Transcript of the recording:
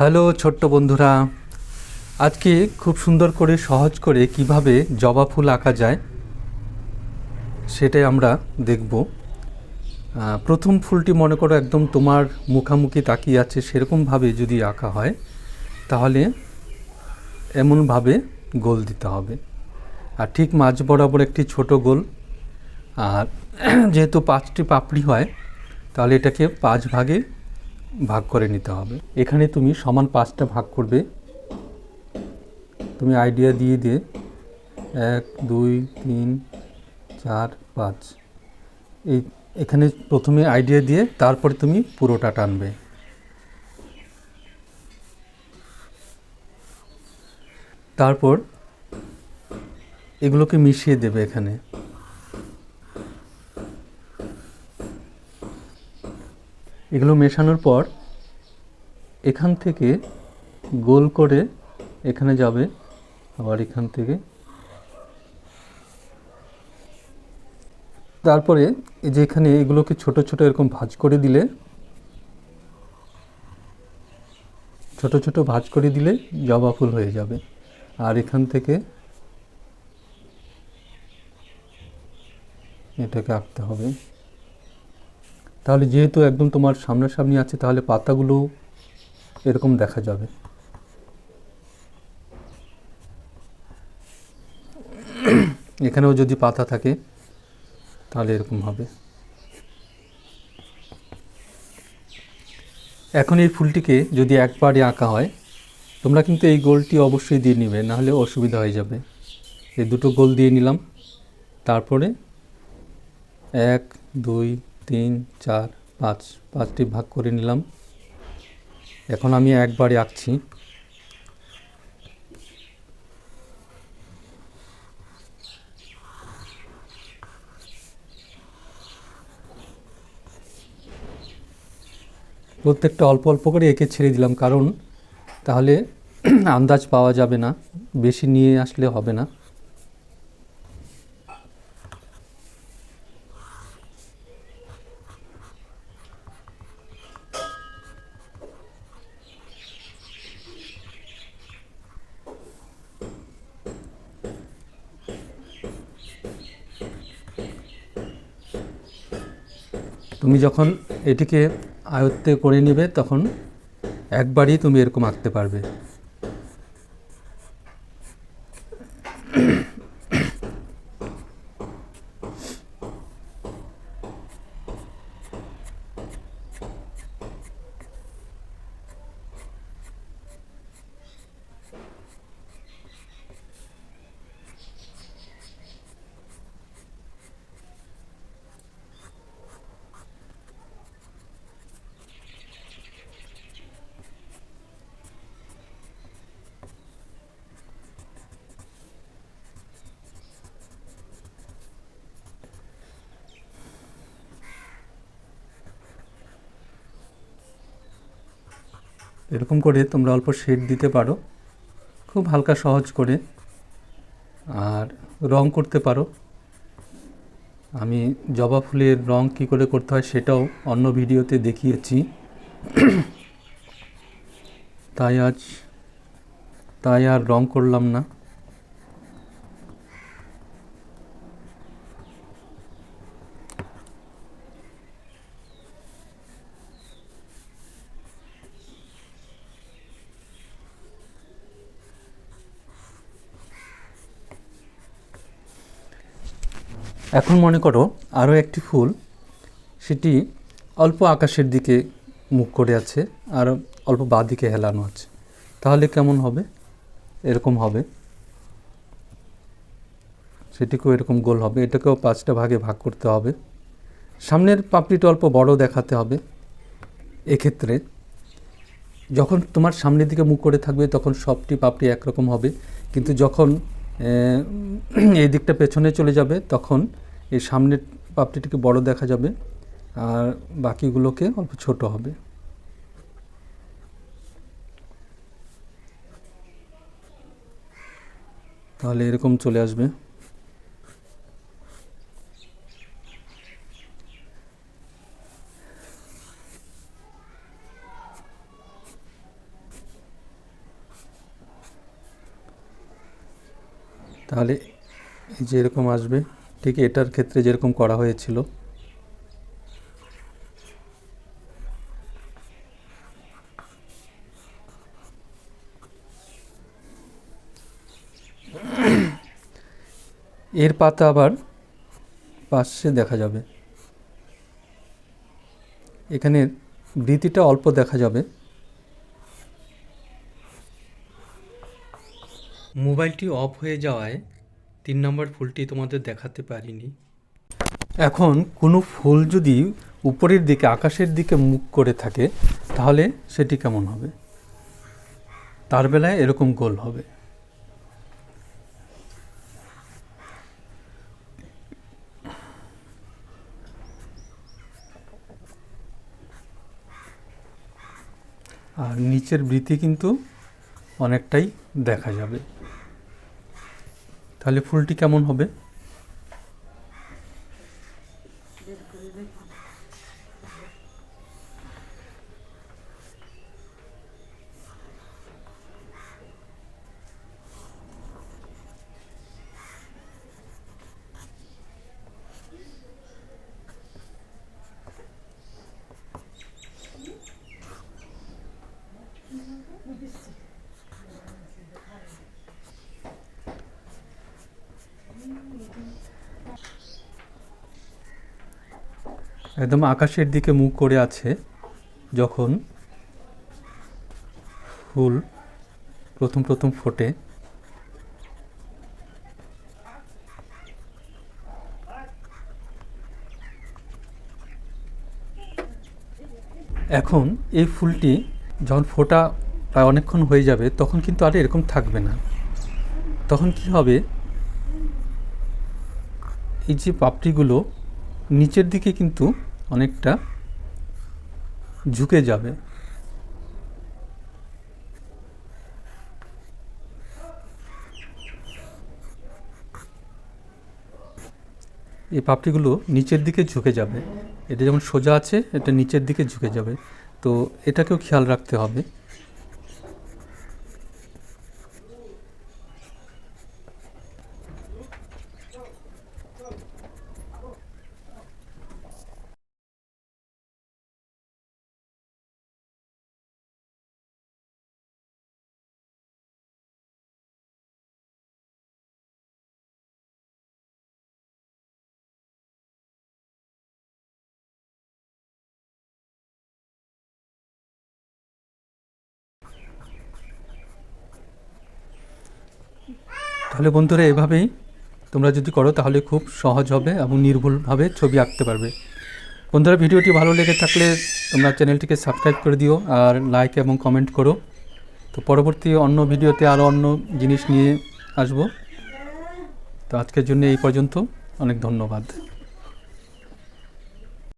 Hello ছোট্ট বন্ধুরা, আজকে খুব সুন্দর করে সহজ করে কীভাবে জবা ফুল আঁকা যায় সেটাই আমরা দেখব। প্রথম ফুলটি মনে করো একদম তোমার মুখামুখি তাকিয়ে আছে, সেরকমভাবে যদি আঁকা হয়, তাহলে এমনভাবে গোল দিতে হবে। আর ঠিক মাঝ বরাবর একটি ছোট গোল, আর যেহেতু পাঁচটি পাপড়ি হয়, তাহলে এটাকে পাঁচ ভাগে ভাগ করে নিতে হবে। এখানে তুমি সমান পাঁচটা ভাগ করবে। তুমি আইডিয়া দিয়ে দিয়ে এক, দুই, তিন, চার, পাঁচ। এই এখানে প্রথমে আইডিয়া দিয়ে তারপরে তুমি পুরোটা টানবে। তারপর এগুলোকে মিশিয়ে দেবে এখানে। এগুলো মেশানোর পর এখান থেকে গোল করে এখানে যাবে, আবার এখান থেকে। তারপরে এই যে এখানে এগুলোকে ছোট ছোট এরকম ভাঁজ করে দিলে, ছোট ছোট ভাঁজ করে দিলে জবা ফুল হয়ে যাবে। আর এখান থেকে এটাকে আঁকতে হবে। তাহলে যেহেতু একদম তোমার সামনাসামনি আছে, তাহলে পাতাগুলো এরকম দেখা যাবে। এখানেও যদি পাতা থাকে, তাহলে এরকম হবে। এখন এই ফুলটিকে যদি একবারে আঁকা হয়, তোমরা কিন্তু এই গোলটি অবশ্যই দিয়ে নিবে নাহলে অসুবিধা হয়ে যাবে। এই দুটো গোল দিয়ে নিলাম। তারপরে এক, দুই তিন, চার, পাঁচ, পাঁচটি ভাগ করে নিলাম। এখন আমি একবারে আঁকছি। প্রত্যেকটা অল্প অল্প করে এঁকে ছেড়ে দিলাম, কারণ তাহলে আন্দাজ পাওয়া যাবে না, বেশি নিয়ে আসলে হবে না। তুমি যখন এটিকে আয়ত্তে করে নেবে তখন একবারই তুমি এরকম আঁকতে পারবে। এরকম করে তোমরা অল্প শেড দিতে পারো। খুব হালকা সহজ করে। আর রং করতে পারো। আমি জবা ফুলের রং কি করে করতে হয় সেটাও অন্য ভিডিওতে দেখিয়েছি। তাই আজ, তাই আর রং করলাম না। এখন মনে করো আরও একটি ফুল, সেটি অল্প আকাশের দিকে মুখ করে আছে, আর অল্প বাঁ দিকে হেলানো আছে। তাহলে কেমন হবে? এরকম হবে। সেটিকেও এরকম গোল হবে। এটাকেও পাঁচটা ভাগে ভাগ করতে হবে। সামনের পাপড়িটা অল্প বড় দেখাতে হবে। এক্ষেত্রে যখন তোমার সামনের দিকে মুখ করে থাকবে, তখন সবটি পাপড়ি একরকম হবে। কিন্তু যখন এই দিকটা পেছনে চলে যাবে, তখন এই সামনের পাপড়িটিকে বড় দেখা যাবে, আর বাকিগুলোকে অল্প ছোট হবে। তাহলে এরকম চলে আসবে। তাহলে এই যে এরকম আসবে, ঠিক এটার ক্ষেত্রে যেরকম করা হয়েছিল। এর পাতা আবার পাশে দেখা যাবে। এখানে বৃতিটা অল্প দেখা যাবে। মোবাইলটি অফ হয়ে যাওয়ায় তিন নম্বর ফুলটি তোমাদের দেখাতে পারিনি। এখন কোনো ফুল যদি উপরের দিকে, আকাশের দিকে মুখ করে থাকে, তাহলে সেটি কেমন হবে? তার বেলায় এরকম গোল হবে। আর নিচের বৃতি কিন্তু অনেকটাই দেখা যাবে। তাহলে ফুলটি কেমন হবে? একদম আকাশের দিকে মুখ করে আছে যখন ফুল প্রথম প্রথম ফোটে। এখন এই ফুলটি যখন ফোটা প্রায় অনেকক্ষণ হয়ে যাবে, তখন কিন্তু আর এরকম থাকবে না। তখন কি হবে? এই যে পাপড়িগুলো নিচের দিকে কিন্তু অনেকটা ঝুঁকে যাবে। এই পাপড়িগুলো নিচের দিকে ঝুঁকে যাবে। এটা যেমন সোজা আছে, এটা নিচের দিকে ঝুঁকে যাবে। তো এটাকেও খেয়াল রাখতে হবে। তাহলে বন্ধুরা এভাবেই তোমরা যদি করো তাহলে খুব সহজ হবে এবং নির্ভুলভাবে ছবি আঁকতে পারবে। বন্ধুরা ভিডিওটি ভালো লেগে থাকলে তোমরা চ্যানেলটিকে সাবস্ক্রাইব করে দিও আর লাইক এবং কমেন্ট করো। তো পরবর্তী অন্য ভিডিওতে আরও অন্য জিনিস নিয়ে আসব। তো আজকের জন্য এই পর্যন্ত। অনেক ধন্যবাদ।